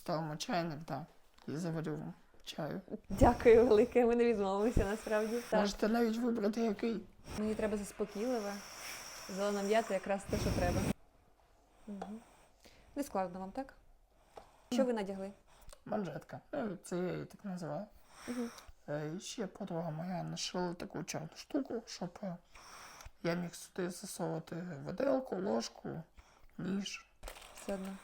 Ставимо чайник, да, і заварю вам чаю. Дякую велике, ми не відмовимося насправді. Так. Можете навіть вибрати який. Мені треба заспокійливе. Зелена м'ята якраз те, що треба. Угу. Не складно вам, так? Що ви надягли? Манжетка. Ну, Це я її так називаю. Угу. Е, І ще подруга моя нашила таку чорну штуку, щоб е, я міг сюди засовувати виделку, ложку, ніж. Все одно.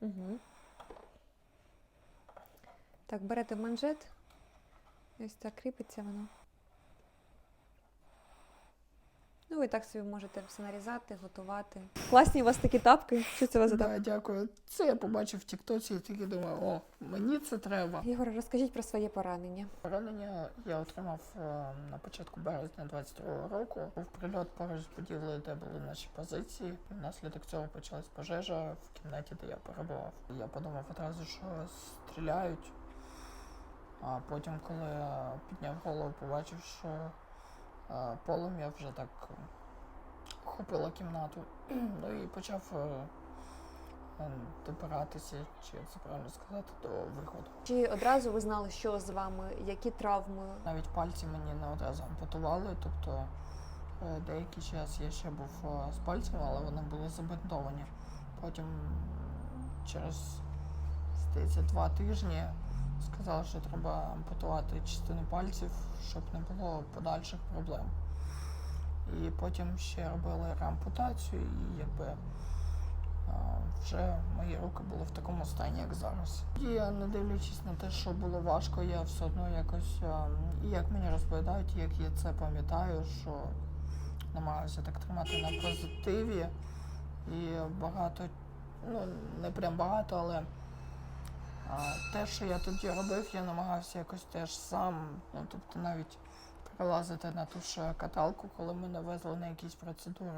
Угу. Так, берете манжет. Ось так кріпиться воно. Ну, ви так собі можете все нарізати, готувати. Класні у вас такі тапки. Що це у вас за тапки? Да, дякую. Це я побачив в Тіктоці і такий думаю, о, мені це треба. Єгор, розкажіть про своє поранення. Поранення я отримав е, на початку березня 22-го року. Був прильот поруч з будівлею, де були наші позиції. Внаслідок цього почалась пожежа в кімнаті, де я перебував. Я подумав одразу, що стріляють. А потім, коли я підняв голову, побачив, що полум'я вже так е, охопило кімнату. ну і почав е, е, добиратися, чи це правильно сказати, до виходу. Чи одразу ви знали, що з вами, які травми? Навіть пальці мені не одразу ампутували, тобто е, деякий час я ще був е, з пальцями, але вони були забинтовані. Потім через здається, два тижні сказали, що треба ампутувати частину пальців, щоб не було подальших проблем. І потім ще робили реампутацію, і якби е, вже мої руки були в такому стані, як зараз. І не дивлячись на те, що було важко, я все одно якось, е, і як мені розповідають, як я це пам'ятаю, що намагаюся так тримати на позитиві. І багато, ну не прям багато, але те, що я тоді робив, я намагався якось теж сам, ну тобто навіть прилазити на ту ж каталку, коли мене везли на якісь процедури.